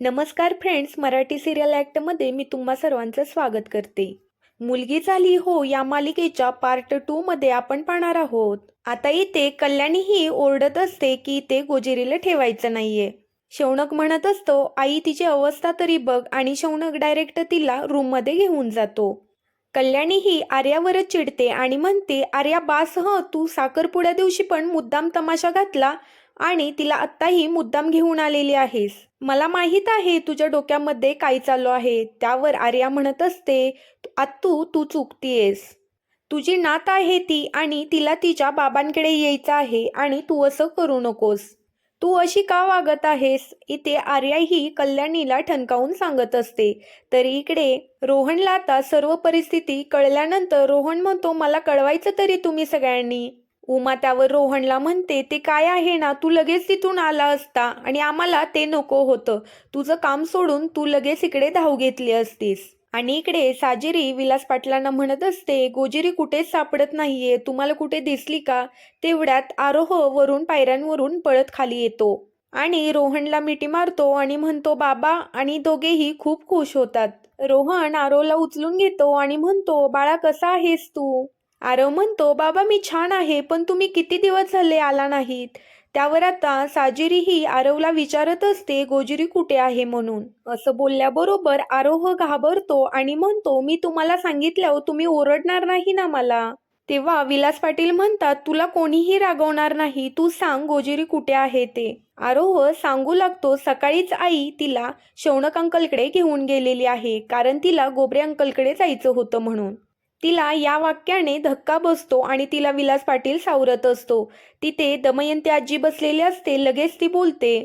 नमस्कार friends Marathi serial ॲक्टमध्ये मी तुम्हा सर्वांचं स्वागत करते. मुलगी झाली हो या मालिकेच्या पार्ट टू मध्ये आपण पाहणार आहोत. आता इथे कल्याणी ही ओरडत असते की इथे गोजिरीला ठेवायचं नाहीये. शौनक म्हणत असतो आई तिची अवस्था तरी बघ आणि शौनक डायरेक्ट तिला रूममध्ये घेऊन जातो. कल्याणी ही आर्यावरच चिडते आणि म्हणते आर्या बास ह तू साखरपुड्या दिवशी पण मुद्दाम तमाशा घातला आणि तिला आत्ताही मुद्दाम घेऊन आलेली आहेस. मला माहीत आहे तुझ्या डोक्यामध्ये काय चालू आहे. त्यावर आर्या म्हणत असते आत्तू तू चुकतीयेस. तुझी नात आहे ती आणि तिला तिच्या बाबांकडे यायचं आहे आणि तू असं करू नकोस. तू अशी का वागत आहेस? इथे आर्या ही कल्याणीला ठणकावून सांगत असते. तरी इकडे रोहनला आता सर्व परिस्थिती कळल्यानंतर रोहन म्हणतो मला कळवायचं तरी तुम्ही सगळ्यांनी. उमा त्यावर रोहनला म्हणते ते काय आहे ना तू लगेच तिथून आला असता आणि आम्हाला ते नको होतं. तुझं काम सोडून तू लगेच इकडे धाव घेतली असतीस. आणि इकडे साजिरी विलास पाटलांना म्हणत असते गोजिरी कुठेच सापडत नाहीये तुम्हाला कुठे दिसली का? तेवढ्यात आरोह वरून पायऱ्यांवरून पळत खाली येतो. आणि रोहनला मिठी मारतो आणि म्हणतो बाबा आणि दोघेही खूप खुश होतात. रोहन आरोला उचलून घेतो आणि म्हणतो बाळा कसा आहेस तू? आरव म्हणतो बाबा मी छान आहे पण तुम्ही किती दिवस झाले आला नाहीत? त्यावर आता साजिरीही आरवला विचारत असते गोजिरी कुठे आहे म्हणून? असं बोलल्याबरोबर आरोह घाबरतो आणि म्हणतो मी तुम्हाला सांगितल्यावर तुम्ही ओरडणार नाही ना मला? तेव्हा विलास पाटील म्हणतात तुला कोणीही रागवणार नाही तू सांग गोजिरी कुठे आहे ते. आरोह सांगू लागतो सकाळीच आई तिला शौनक अंकलकडे घेऊन गेलेली आहे कारण तिला गोबरे अंकलकडे जायचं होतं म्हणून. तिला या वाक्याने धक्का बसतो आणि तिला विलास पाटील सावरत असतो. तिथे दमयंती आजी बसलेली असते लगेच ती बोलते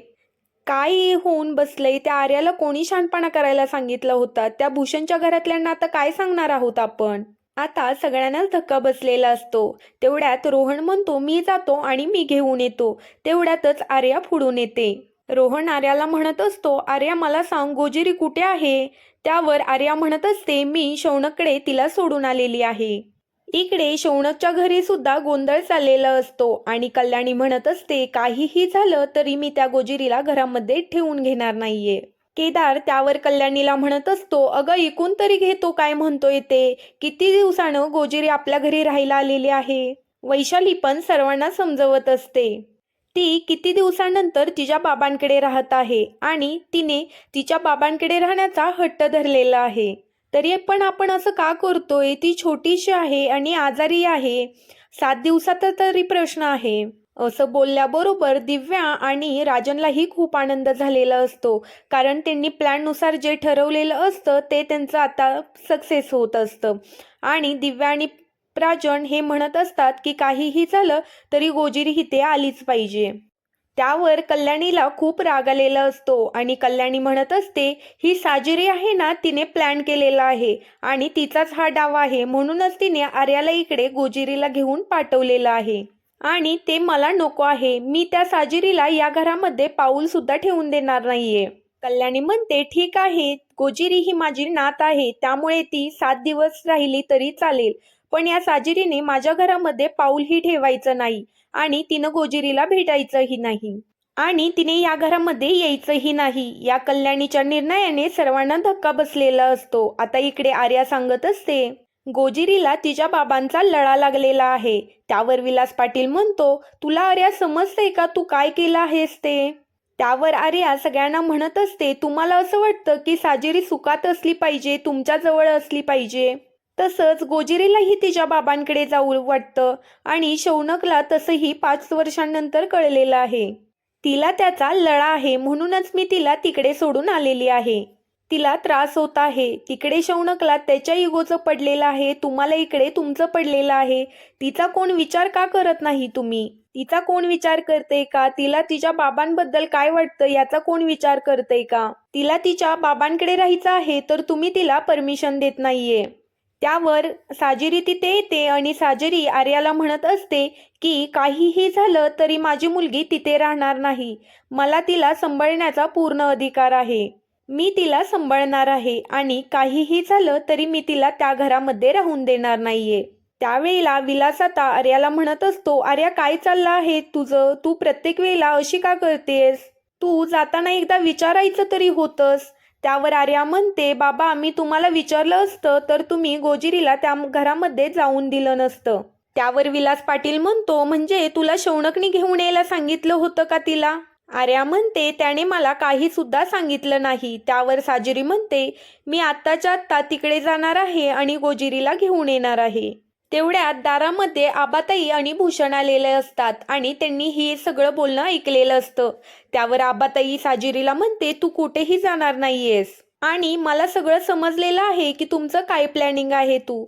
काय होऊन बसलंय? त्या आर्याला कोणी शहाणपणा करायला सांगितलं होता? त्या भूषणच्या घरातल्यांना आता काय सांगणार आहोत आपण? आता सगळ्यांनाच धक्का बसलेला असतो. तेवढ्यात रोहन म्हणतो मी जातो आणि मी घेऊन येतो. तेवढ्यातच आर्या फुडून येते. रोहन आर्याला म्हणत असतो आर्या मला सांग गोजिरी कुठे आहे? त्यावर आर्या म्हणत असते मी शौनककडे तिला सोडून आलेली आहे. इकडे शौनकच्या घरी सुद्धा गोंधळ चाललेला असतो आणि कल्याणी म्हणत असते काहीही झालं तरी मी त्या गोजिरीला घरामध्ये ठेवून घेणार नाहीये. केदार त्यावर कल्याणीला म्हणत असतो अगं इकून तरी घेतो काय म्हणतोय ते किती दिवसानं गोजिरी आपल्या घरी राहायला आलेली आहे? वैशाली पण सर्वांना समजवत असते. ती किती दिवसानंतर तिच्या बाबांकडे राहत आहे आणि तिने तिच्या बाबांकडे राहण्याचा हट्ट धरलेला आहे. तरी पण आपण असं का करतोय? ती छोटीशी आहे आणि आजारी आहे. सात दिवसाचा तरी प्रश्न आहे. असं बोलल्याबरोबर दिव्या आणि राजनलाही खूप आनंद झालेला असतो. कारण त्यांनी प्लॅननुसार जे ठरवलेलं असतं ते त्यांचं आता सक्सेस होत असतं. आणि दिव्या आणि राजन हे म्हणत असतात की काहीही झालं तरी गोजिरी इथे आलीच पाहिजे. त्यावर कल्याणीला खूप राग आलेला असतो आणि कल्याणी म्हणत असते ही साजिरी आहे ना तिने प्लॅन केलेला आहे आणि तिचाच हा डाव आहे म्हणूनच तिने आर्याला इकडे गोजिरीला घेऊन पाठवलेला आहे. आणि ते मला नको आहे मी त्या साजिरीला या घरामध्ये पाऊल सुद्धा ठेवून देणार नाहीये. कल्याणी म्हणते ठीक आहे गोजिरी ही माझी नात आहे त्यामुळे ती सात दिवस राहिली तरी चालेल. पण या साजिरीने माझ्या घरामध्ये पाऊलही ठेवायचं नाही आणि तिनं गोजिरीला भेटायचंही नाही. आणि तिने या घरामध्ये यायचंही नाही. या कल्याणीच्या निर्णयाने सर्वांना धक्का बसलेला असतो. आता इकडे आर्या सांगत असते गोजिरीला तिच्या बाबांचा लळा लागलेला आहे. त्यावर विलास पाटील म्हणतो तुला आर्या समजते का? तू काय केलं आहेस ते? त्यावर आर्या सगळ्यांना म्हणत असते तुम्हाला असं वाटतं की साजिरी सुखात असली पाहिजे तुमच्या जवळ असली पाहिजे? तसंच गोजिरीलाही तिच्या बाबांकडे जाऊ वाटतं आणि शौनकला तसंही पाच वर्षांनंतर कळलेलं आहे. तिला त्याचा लळा आहे म्हणूनच मी तिला तिकडे सोडून आलेली आहे. तिला त्रास होत आहे. तिकडे शौनकला त्याच्या इगोचं पडलेलं आहे. तुम्हाला इकडे तुमचं पडलेलं आहे. तिचा कोण विचार का करत नाही तुम्ही? तिचा कोण विचार करते का? तिला तिच्या बाबांबद्दल काय वाटतं? याचा कोण विचार करते का? तिला तिच्या बाबांकडे राहायचं आहे तर तुम्ही तिला परमिशन देत नाहीये. त्यावर साजिरी तिथे येते आणि साजिरी आर्याला म्हणत असते की काहीही झालं तरी माझी मुलगी तिथे राहणार नाही. मला तिला सांभाळण्याचा पूर्ण अधिकार आहे. मी तिला सांभाळणार आहे आणि काहीही झालं तरी मी तिला त्या घरामध्ये राहून देणार नाहीये. त्यावेळेला विलास आता आर्याला म्हणत असतो आर्या काय चाललं आहे तुझं? तू प्रत्येक वेळेला अशी का करतेस? तू जाताना एकदा विचारायचं तरी होतंस. त्यावर आर्या म्हणते बाबा मी तुम्हाला विचारलं असतं तर तुम्ही गोजिरीला त्या घरामध्ये जाऊन दिलं नसतं. त्यावर विलास पाटील म्हणतो म्हणजे तुला शौनकनी घेऊन यायला सांगितलं होतं का तिला? आर्या म्हणते त्याने मला काही सुद्धा सांगितलं नाही. त्यावर साजिरी म्हणते मी आत्ताच्या आत्ता तिकडे जाणार आहे आणि गोजिरीला घेऊन येणार आहे. तेवढ्यात दारामध्ये आबाताई आणि भूषण आलेले असतात आणि त्यांनी हे सगळं बोलणं ऐकलेलं असतं. त्यावर आबाताई साजिरीला म्हणते तू कुठेही जाणार नाहीयेस. आणि मला सगळं समजलेलं आहे की तुमचं काय प्लॅनिंग आहे तू.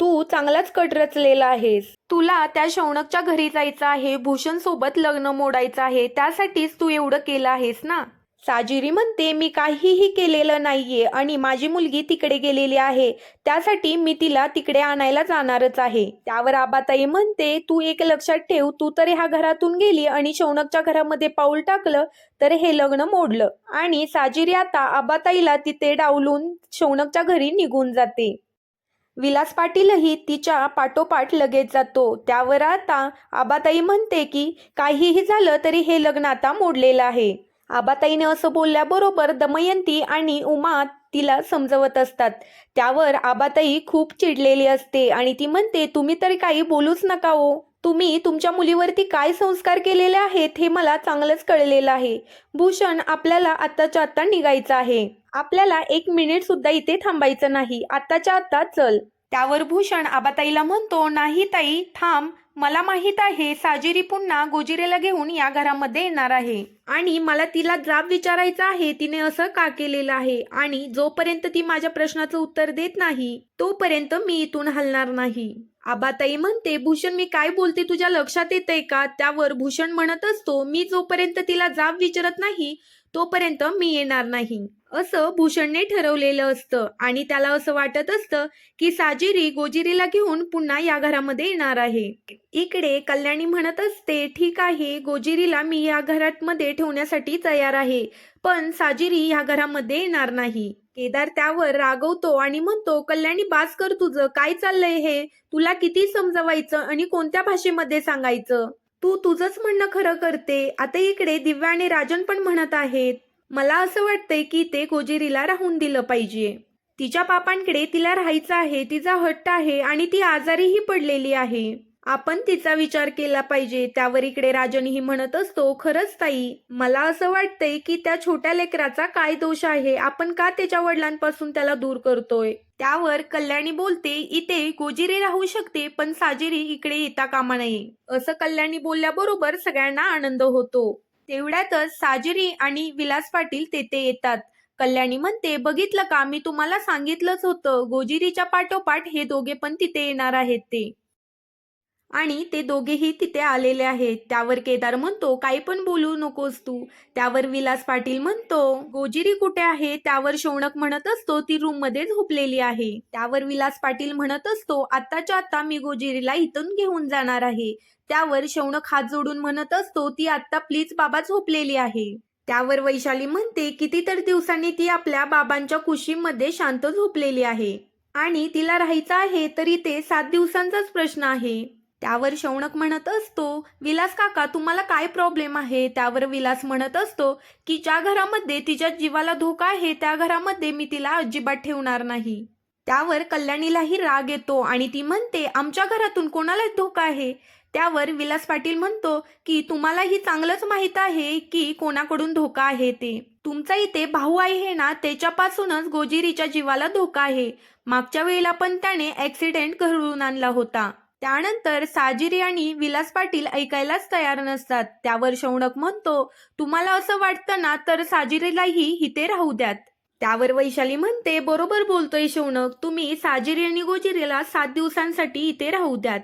तू चांगलाच कट रचलेला आहेस. तुला त्या शौनकच्या घरी जायचं आहे भूषण सोबत लग्न मोडायचं आहे त्यासाठीच तू एवढं केलं आहेस ना? साजिरी म्हणते मी काहीही केलेलं नाहीये आणि माझी मुलगी तिकडे गेलेली आहे. त्यासाठी मी तिला तिकडे आणायला जाणारच आहे. त्यावर आबाताई म्हणते तू एक लक्षात ठेव तू तर ह्या घरातून गेली आणि शौनकच्या घरामध्ये पाऊल टाकलं तर हे लग्न मोडलं. आणि साजिरी आता आबाताईला तिथे डावलून शौनकच्या घरी निघून जाते. विलास पाटीलही तिच्या पाठोपाठ लगेच जातो. त्यावर आता आबाताई म्हणते की काहीही झालं तरी हे लग्न आता मोडलेलं आहे. आबाताईने असं बोलल्याबरोबर दमयंती आणि उमा तिला समजवत असतात. त्यावर आबाताई खूप चिडलेली असते आणि ती म्हणते तुम्ही तरी काही बोलूच नका हो. तुम्ही तुमच्या मुलीवरती काय संस्कार केलेले आहेत हे मला चांगलंच कळलेलं आहे. भूषण आपल्याला आत्ताच्या आत्ता निघायचं आहे. आपल्याला एक मिनिट सुद्धा इथे थांबायचं नाही. आत्ताच्या आत्ता चल. त्यावर भूषण आबाताईला म्हणतो नाही ताई थांब. मला माहीत आहे साजिरी पुन्हा गोजिरेला घेऊन या घरामध्ये येणार आहे. आणि मला तिला जाब विचारायचा आहे तिने असं का केलेलं आहे? आणि जोपर्यंत ती माझ्या प्रश्नाचं उत्तर देत नाही तोपर्यंत मी इथून हलणार नाही. आबाताई म्हणते भूषण मी काय बोलते तुझ्या लक्षात येतंय का? त्यावर भूषण म्हणत असतो मी जोपर्यंत तिला जाब विचारत नाही तोपर्यंत मी येणार नाही. असं भूषणने ठरवलेलं असतं. आणि त्याला असं वाटत असतं की साजिरी गोजिरीला घेऊन पुन्हा या घरामध्ये येणार आहे. इकडे कल्याणी म्हणत असते ठीक आहे गोजिरीला मी या घरात मध्ये ठेवण्यासाठी तयार आहे. पण साजिरी या घरामध्ये येणार नाही. केदार त्यावर रागवतो आणि म्हणतो कल्याणी बास कर तुझं. काय चाललंय हे? तुला किती समजवायचं आणि कोणत्या भाषेमध्ये सांगायचं? तू तुझंच म्हणणं खरं करते. आता इकडे दिव्या आणि राजन पण म्हणत आहेत. मला असं वाटतंय की ते कोजिरीला राहून दिलं पाहिजे. तिच्या पापांकडे तिला राहायचं आहे तिचा हट्ट आहे आणि ती आजारीही पडलेली आहे. आपण तिचा विचार केला पाहिजे त्यावर इकडे राजनही म्हणत असतो खरंच ताई मला असं वाटतंय की त्या छोट्या लेकराचा काय दोष आहे? आपण का त्याच्या वडिलांपासून त्याला दूर करतोय? त्यावर कल्याणी बोलते इथे गोजिरी राहू शकते पण साजिरी इकडे येता कामा नये. असं कल्याणी बोलल्याबरोबर सगळ्यांना आनंद होतो. तेवढ्यातच साजरी आणि विलास पाटील तेथे येतात. कल्याणी म्हणते बघितलं का? मी तुम्हाला सांगितलंच होतं. गोजिरीच्या पाठोपाठ हे दोघे पण तिथे येणार आहेत ते. आणि ते दोघेही तिथे आलेले आहेत. त्यावर केदार म्हणतो काही पण बोलू नकोस तू. त्यावर विलास पाटील म्हणतो गोजिरी कुठे आहे? त्यावर शौनक म्हणत असतो ती रूममध्ये झोपलेली आहे. त्यावर विलास पाटील म्हणत असतो आत्ताच्या आता मी गोजिरीला इथून घेऊन जाणार आहे. त्यावर शौनक हात जोडून म्हणत असतो ती आत्ता प्लीज बाबा झोपलेली आहे. त्यावर वैशाली म्हणते कितीतरी दिवसांनी ती आपल्या बाबांच्या कुशीमध्ये शांत झोपलेली आहे आणि तिला राहायचं आहे तरी ते सात दिवसांचाच प्रश्न आहे. त्यावर शौनक म्हणत असतो विलास काका तुम्हाला काय प्रॉब्लेम आहे? त्यावर विलास म्हणत असतो की ज्या घरामध्ये तिच्या जीवाला धोका आहे त्या घरामध्ये मी तिला अजिबात ठेवणार नाही. त्यावर कल्याणीलाही राग येतो आणि ती म्हणते आमच्या घरातून कोणालाच धोका आहे? त्यावर विलास पाटील म्हणतो की तुम्हालाही चांगलंच माहीत आहे की कोणाकडून धोका आहे ते. तुमचा इथे भाऊ आहे ना त्याच्यापासूनच गोजिरीच्या जीवाला धोका आहे. मागच्या वेळेला पण त्याने ऍक्सिडेंट घडवून आणला होता. त्यानंतर साजिरी आणि विलास पाटील ऐकायलाच तयार नसतात. त्यावर शौनक म्हणतो तुम्हाला असं वाटतं ना तर साजिरीलाही इथे राहू द्यात. त्यावर वैशाली म्हणते बरोबर बोलतोय शौनक तुम्ही साजिरी आणि गोजिरीला सात दिवसांसाठी इथे राहू द्यात.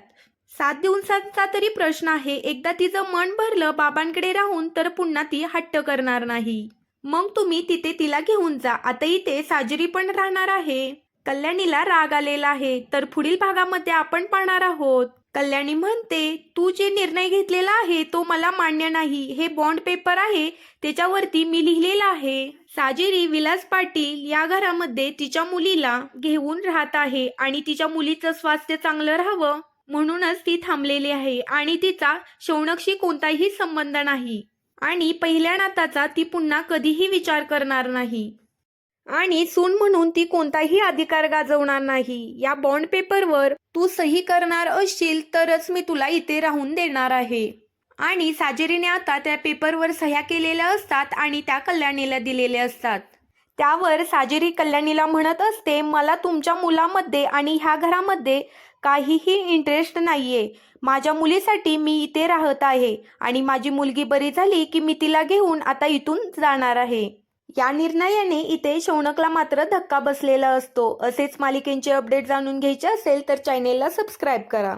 सात दिवसांचा तरी प्रश्न आहे एकदा तिचं मन भरलं बाबांकडे राहून तर पुन्हा ती हट्ट करणार नाही. मग तुम्ही तिथे तिला घेऊन जा आता इथे साजिरी पण राहणार आहे. कल्याणीला राग आलेला आहे. तर पुढील भागामध्ये आपण पाहणार आहोत. कल्याणी म्हणते तू जे निर्णय घेतलेला आहे तो मला मान्य नाही. हे बॉन्ड पेपर आहे. त्याच्यावरती मी लिहिलेलं आहे. साजेरी विलास पाटील या घरामध्ये तिच्या मुलीला घेऊन राहत आहे आणि तिच्या मुलीचं स्वास्थ्य चांगलं राहावं म्हणूनच ती थांबलेली आहे आणि तिचा शौनकशी कोणताही संबंध नाही. आणि पहिल्या नाताचा ती पुन्हा कधीही विचार करणार नाही. आणि सून म्हणून ती कोणताही अधिकार गाजवणार नाही. या बॉन्ड पेपरवर तू सही करणार असशील तरच मी तुला इथे राहून देणार आहे. आणि साजेरीने आता त्या पेपरवर सह्या केलेल्या असतात आणि त्या कल्याणीला दिलेल्या असतात. त्यावर साजेरी कल्याणीला म्हणत असते मला तुमच्या मुलामध्ये आणि ह्या घरामध्ये काहीही इंटरेस्ट नाहीये. माझ्या मुलीसाठी मी इथे राहत आहे आणि माझी मुलगी बरी झाली की मी तिला घेऊन आता इथून जाणार आहे. या निर्णयाने इथे शौनकला मात्र धक्का बसलेला असतो. असेच मालिकेंचे अपडेट जाणून घ्यायचे असेल तर चॅनेलला सबस्क्राईब करा.